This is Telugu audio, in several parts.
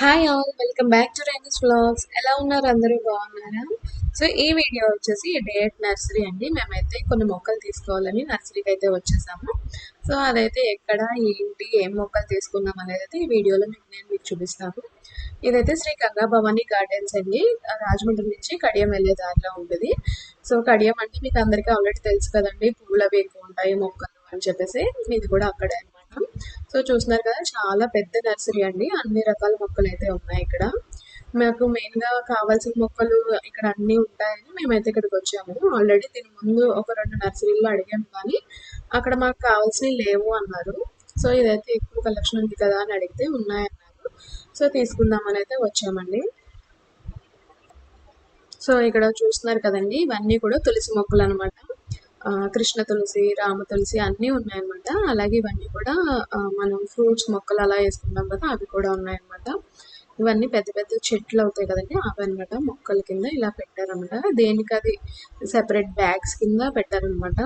Hi all welcome back to Raina's vlogs ఎలా ఉన్నారు అందరూ? బాగున్నారా? సో ఈ వీడియో వచ్చేసి డేట్ నర్సరీ అండి. మేమైతే కొన్ని మొక్కలు తీసుకోవాలని నర్సరీకి అయితే వచ్చేసాము. సో అదైతే ఎక్కడ ఏంటి ఏం మొక్కలు తీసుకున్నాం అనేది అయితే ఈ వీడియోలో మీకు నేను మీకు చూపిస్తాను. ఇదైతే శ్రీ గంగా భవానీ గార్డెన్స్ అండి. రాజమండ్రి నుంచి కడియం వెళ్ళే దారిలో ఉంటుంది. సో కడియం అంటే మీకు అందరికీ ఆల్రెడీ తెలుసు కదండి. పువ్వులు ఎక్కువ ఉంటాయి మొక్కలు అని చెప్పేసి. ఇది కూడా అక్కడే. సో చూస్తున్నారు కదా చాలా పెద్ద నర్సరీ అండి. అన్ని రకాల మొక్కలు అయితే ఉన్నాయి ఇక్కడ. మాకు మెయిన్గా కావాల్సిన మొక్కలు ఇక్కడ అన్ని ఉంటాయని మేమైతే ఇక్కడికి వచ్చాము. ఆల్రెడీ దీని ముందు ఒక రెండు నర్సరీల్లో అడిగాము కానీ అక్కడ మాకు కావాల్సినవి లేవు అన్నారు. సో ఇదైతే ఎక్కువ కలెక్షన్ ఉంది కదా అని అడిగితే ఉన్నాయన్నారు. సో తీసుకుందామని అయితే వచ్చామండి. సో ఇక్కడ చూస్తున్నారు కదండి ఇవన్నీ కూడా తులసి మొక్కలు అనమాట కృష్ణ తులసి రామ తులసి అన్నీ ఉన్నాయన్నమాట. అలాగే ఇవన్నీ కూడా మనం ఫ్రూట్స్ మొక్కలు అలా వేసుకుంటాం కదా అవి కూడా ఉన్నాయన్నమాట. ఇవన్నీ పెద్ద పెద్ద చెట్లు అవుతాయి కదండి అవి అనమాట మొక్కల కింద ఇలా పెట్టారనమాట దేనికి అది సెపరేట్ బ్యాగ్స్ కింద పెట్టారనమాట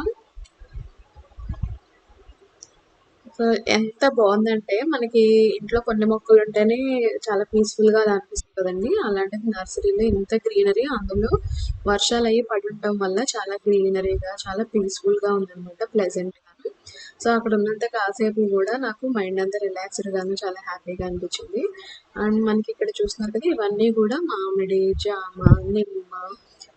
సో ఎంత బాగుందంటే మనకి ఇంట్లో కొన్ని మొక్కలు ఉంటేనే చాలా పీస్ఫుల్గా అనిపిస్తుంది. కదండి అలాంటిది నర్సరీలో ఇంత గ్రీనరీ అందులో వర్షాలు అయ్యి పడి ఉండటం వల్ల చాలా గ్రీనరీగా చాలా పీస్ఫుల్గా ఉందన్నమాట ప్లెజెంట్గా సో అక్కడ ఉన్నంత కాసేపు కూడా నాకు మైండ్ అంతా రిలాక్స్డ్ గాను చాలా హ్యాపీగా అనిపించింది. అండ్ మనకి ఇక్కడ చూస్తున్నారు కదా ఇవన్నీ కూడా మామిడి జామ నిమ్మ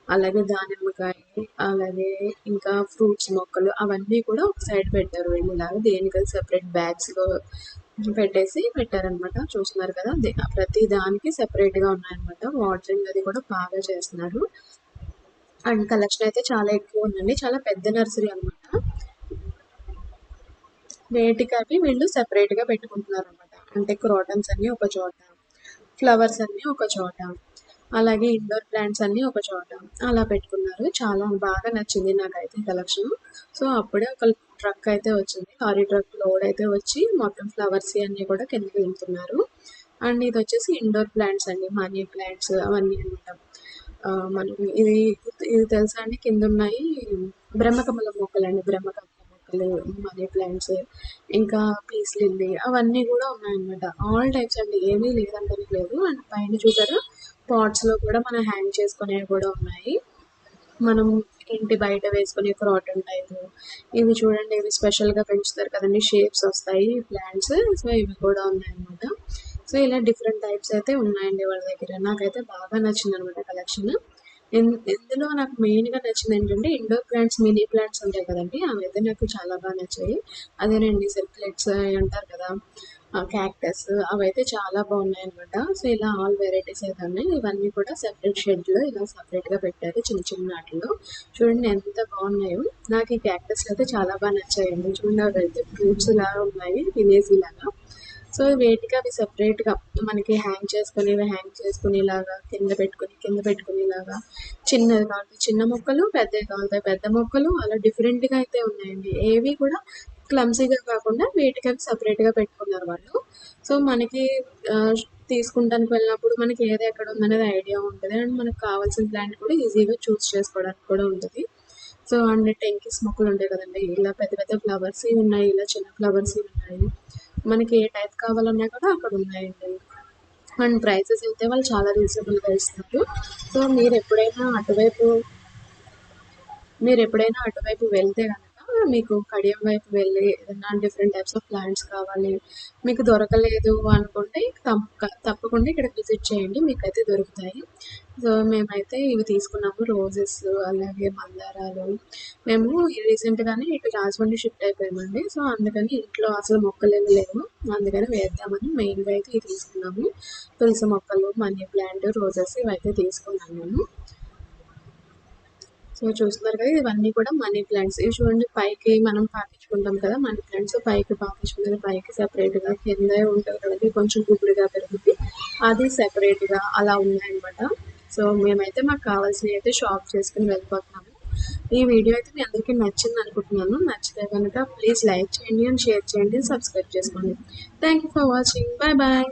అలాగే దానిమ్మకాయ అలాగే ఇంకా ఫ్రూట్స్ మొక్కలు అవన్నీ కూడా ఒక సైడ్ పెట్టారు వీళ్ళలాగా. దేనికి సెపరేట్ బ్యాగ్స్లో పెట్టేసి పెట్టారనమాట. చూస్తున్నారు కదా ప్రతి దానికి సెపరేట్గా ఉన్నాయన్నమాట వాటరింగ్ అది కూడా బాగా చేస్తున్నారు. అండ్ కలెక్షన్ అయితే చాలా ఎక్కువ ఉందండి. చాలా పెద్ద నర్సరీ అన్నమాట వేటికి అవి వీళ్ళు సెపరేట్గా పెట్టుకుంటున్నారు అనమాట అంటే క్రోటన్స్ అన్ని ఒక చోట ఫ్లవర్స్ అన్ని ఒక చోట. అలాగే ఇండోర్ ప్లాంట్స్ అన్ని ఒక చోట. అలా పెట్టుకున్నారు. చాలా బాగా నచ్చింది నాకైతే కలెక్షన్. సో అప్పుడే ఒక ట్రక్ అయితే వచ్చింది. లారీ ట్రక్ లోడ్ అయితే వచ్చి మొత్తం ఫ్లవర్స్ అన్ని కూడా కిందకి వెళ్తున్నారు అండ్ ఇది వచ్చేసి ఇండోర్ ప్లాంట్స్ అండి. మనీ ప్లాంట్స్ అవన్నీ అనమాట. మనం ఇది ఇది తెలుసా అండి? కింద ఉన్నాయి బ్రహ్మకమల మొక్కలు అండి బ్రహ్మకమల మొక్కలు మనీ ప్లాంట్స్ ఇంకా పీస్ లిల్లీ అవన్నీ కూడా ఉన్నాయన్నమాట. ఆల్ టైప్స్ అండి. ఏమీ లేదంటే లేదు. అండ్ పైన చూసారా? పాట్స్లో కూడా మనం హ్యాంగ్ చేసుకునేవి కూడా ఉన్నాయి. మనం ఇంటి బయట వేసుకునే క్రాటన్ టైప్ ఇవి చూడండి ఇవి స్పెషల్గా పెంచుతారు కదండి. షేప్స్ వస్తాయి ప్లాంట్స్ సో ఇవి కూడా ఉన్నాయన్నమాట. సో ఇలా డిఫరెంట్ టైప్స్ అయితే ఉన్నాయండి వాళ్ళ దగ్గర. నాకైతే బాగా నచ్చింది అనమాట కలెక్షన్ ఇందులో నాకు మెయిన్గా నచ్చింది ఏంటంటే ఇండోర్ ప్లాంట్స్ మినీ ప్లాంట్స్ ఉంటాయి కదండి. అవి అయితే నాకు చాలా బాగా నచ్చాయి. అదేనండి అవి అంటారు కదా. క్యాక్టస్ అవైతే చాలా బాగున్నాయి అనమాట సో ఇలా ఆల్ వెరైటీస్ అయితే ఉన్నాయి. ఇవన్నీ కూడా సెపరేట్ షెడ్లో ఇలా సపరేట్గా పెట్టారు చిన్న చిన్న వాటిలో చూడండి ఎంత బాగున్నాయో. నాకు ఈ క్యాక్టస్ అయితే చాలా బాగా నచ్చాయండి. చూడండి అవి అయితే ఫ్రూట్స్ లాగా ఉన్నాయి విలేజీ లాగా సో వేటికి అవి సెపరేట్గా మనకి హ్యాంగ్ చేసుకుని హ్యాంగ్ చేసుకునేలాగా కింద పెట్టుకుని కింద పెట్టుకునేలాగా చిన్నది కావాలి చిన్న మొక్కలు పెద్దవి కావాలి పెద్ద మొక్కలు అలా డిఫరెంట్గా అయితే ఉన్నాయండి. ఏవి కూడా క్లమ్సీగా కాకుండా వేటికి అవి separate పెట్టుకున్నారు వాళ్ళు. సో మనకి తీసుకుంటానికి వెళ్ళినప్పుడు మనకి ఏది ఎక్కడ ఉందనేది ఐడియా ఉంటుంది. అండ్ మనకు కావాల్సిన ప్లాంట్ కూడా ఈజీగా చూస్ చేసుకోవడానికి కూడా ఉంటుంది. సో అండ్ టెంకిస్ మొక్కలు ఉంటాయి కదండి. ఇలా పెద్ద పెద్ద ఫ్లవర్స్ ఉన్నాయి. ఇలా చిన్న ఫ్లవర్స్ ఉన్నాయి. మనకి ఏ టైప్ కావాలన్నా కూడా అక్కడ ఉన్నాయండి. అండ్ ప్రైసెస్ అయితే వాళ్ళు చాలా రీజనబుల్గా ఇస్తారు. సో మీరు ఎప్పుడైనా అటువైపు మీరు ఎప్పుడైనా అటువైపు వెళ్తే కనుక మీకు కడియం వైపు వెళ్ళి ఏదైనా డిఫరెంట్ టైప్స్ ఆఫ్ ప్లాంట్స్ కావాలి మీకు దొరకలేదు అనుకుంటే తప్పకుండా ఇక్కడ విజిట్ చేయండి మీకైతే దొరుకుతాయి. సో మేమైతే ఇవి తీసుకున్నాము రోజెస్ అలాగే మందారాలు. మేము రీసెంట్గానే ఇటు రాజమండ్రి షిఫ్ట్ అయిపోయామండి. సో అందుకని ఇంట్లో అసలు మొక్కలు ఏమి లేవు. అందుకని వేద్దామని మెయిన్గా అయితే ఇవి తీసుకున్నాము. తులసి మొక్కలు మనీ ప్లాంట్ రోజెస్ ఇవైతే తీసుకున్నాను నేను సో చూస్తున్నారు కదా ఇవన్నీ కూడా మనీ ప్లాంట్స్ ఇవి చూడండి పైకి మనం పాకించుకుంటాం కదా మనీ ప్లాంట్స్ పైకి పాకించుకుంటే పైకి సెపరేట్గా కింద ఉంటుంది కదండి కొంచెం గుబురుగా పెరుగుతుంది అది సెపరేట్గా అలా ఉన్నాయన్నమాట. సో మేమైతే మాకు కావాల్సినవి అయితే షాప్ చేసుకుని వెళ్ళిపోతున్నాము. ఈ వీడియో అయితే మీ అందరికీ నచ్చింది అనుకుంటున్నాను. నచ్చితే కనుక ప్లీజ్ లైక్ చేయండి అండ్ షేర్ చేయండి. సబ్స్క్రైబ్ చేసుకోండి. Thank you for watching bye bye